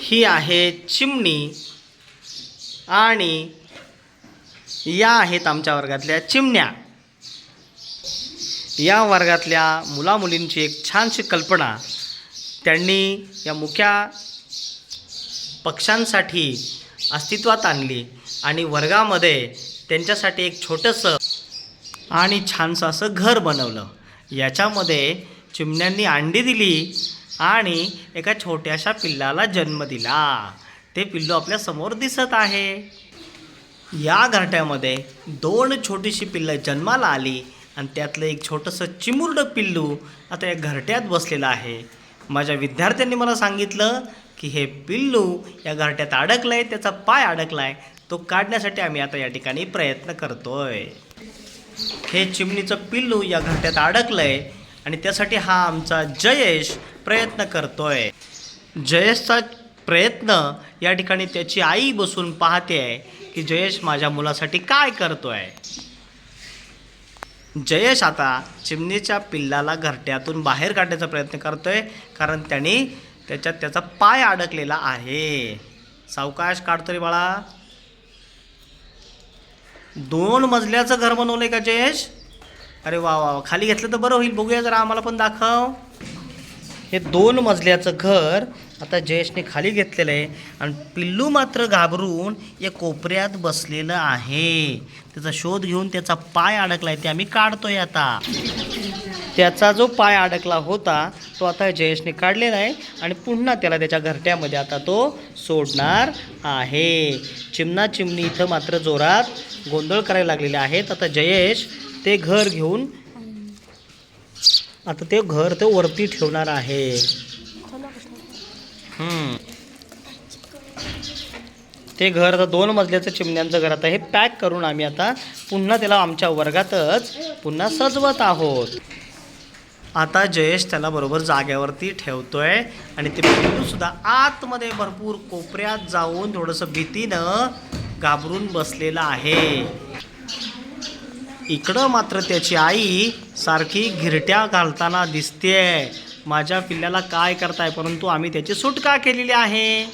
ही आहे चिमणी आणि या आहेत आमच्या वर्गातल्या चिमण्या. या वर्गातल्या मुलामुलींची एक छानशी कल्पना. त्यांनी या मुख्या पक्ष्यांसाठी अस्तित्वात आणली आणि वर्गामध्ये त्यांच्यासाठी एक छोटंसं आणि छानसं असं घर बनवलं. याच्यामध्ये चिमण्यांनी अंडी दिली आणि एका छोट्याशा पिल्लाला जन्म दिला. ते पिल्लू आपल्यासमोर दिसत आहे. या घरट्यामध्ये दोन छोटीशी पिल्लं जन्माला आली आणि त्यातलं एक छोटंसं चिमुरडं पिल्लू आता या घरट्यात बसलेलं आहे. माझ्या विद्यार्थ्यांनी मला सांगितलं की हे पिल्लू या घरट्यात अडकलं आहे त्याचा पाय अडकला आहे तो काढण्यासाठी आम्ही आता या ठिकाणी प्रयत्न करतोय. हे चिमणीचं पिल्लू या घरट्यात आहे आणि त्यासाठी हा आमचा जयेश प्रयत्न करतोय. जयेशचा प्रयत्न या ठिकाणी त्याची आई बसून पाहते आहे की जयेश माझ्या मुलासाठी काय करतोय. जयेश आता चिमणीच्या पिल्लाला घरट्यातून बाहेर काढण्याचा प्रयत्न करतोय कारण त्याने त्याच्यात त्याचा पाय अडकलेला आहे. सावकाश काढतो रे बाळा. दोन मजल्याचं घर बनवलंय का जयेश? अरे वा वा वा. खाली घेतलं तर बरं होईल. बघूया जरा आम्हाला पण दाखव. हे दोन मजल्याचं घर आता जयेशने खाली घेतलेलं आहे. आणि पिल्लू मात्र घाबरून या कोपऱ्यात बसलेलं आहे. त्याचा शोध घेऊन त्याचा पाय अडकला आहे ते आम्ही काढतोय आता. त्याचा जो पाय अडकला होता तो आता जयेशने काढलेला आहे. आणि पुन्हा त्याला त्याच्या घरट्यामध्ये आता तो सोडणार आहे. चिमणा चिमणी इथं मात्र जोरात गोंधळ करायला लागलेले आहेत आता जयेश ते घर घेऊन आता ते घर ते वरती ठेवणार आहे. ते घर आता दोन मजल्याचं चिमण्यांचं घर आता हे पॅक करून आम्ही आता पुन्हा त्याला आमच्या वर्गातच पुन्हा सजवत आहोत. आता जयेश त्याला बरोबर जाग्यावरती ठेवतोय आणि ते सुद्धा आतमध्ये भरपूर कोपऱ्यात जाऊन थोडंसं भीतीनं घाबरून बसलेलं आहे. इकडं मात्र त्याची आई सारखी घिरट्या घालताना दिसते माझ्या पिल्ल्याला काय करताय? परंतु आम्ही त्याची सुटका केलेली आहे.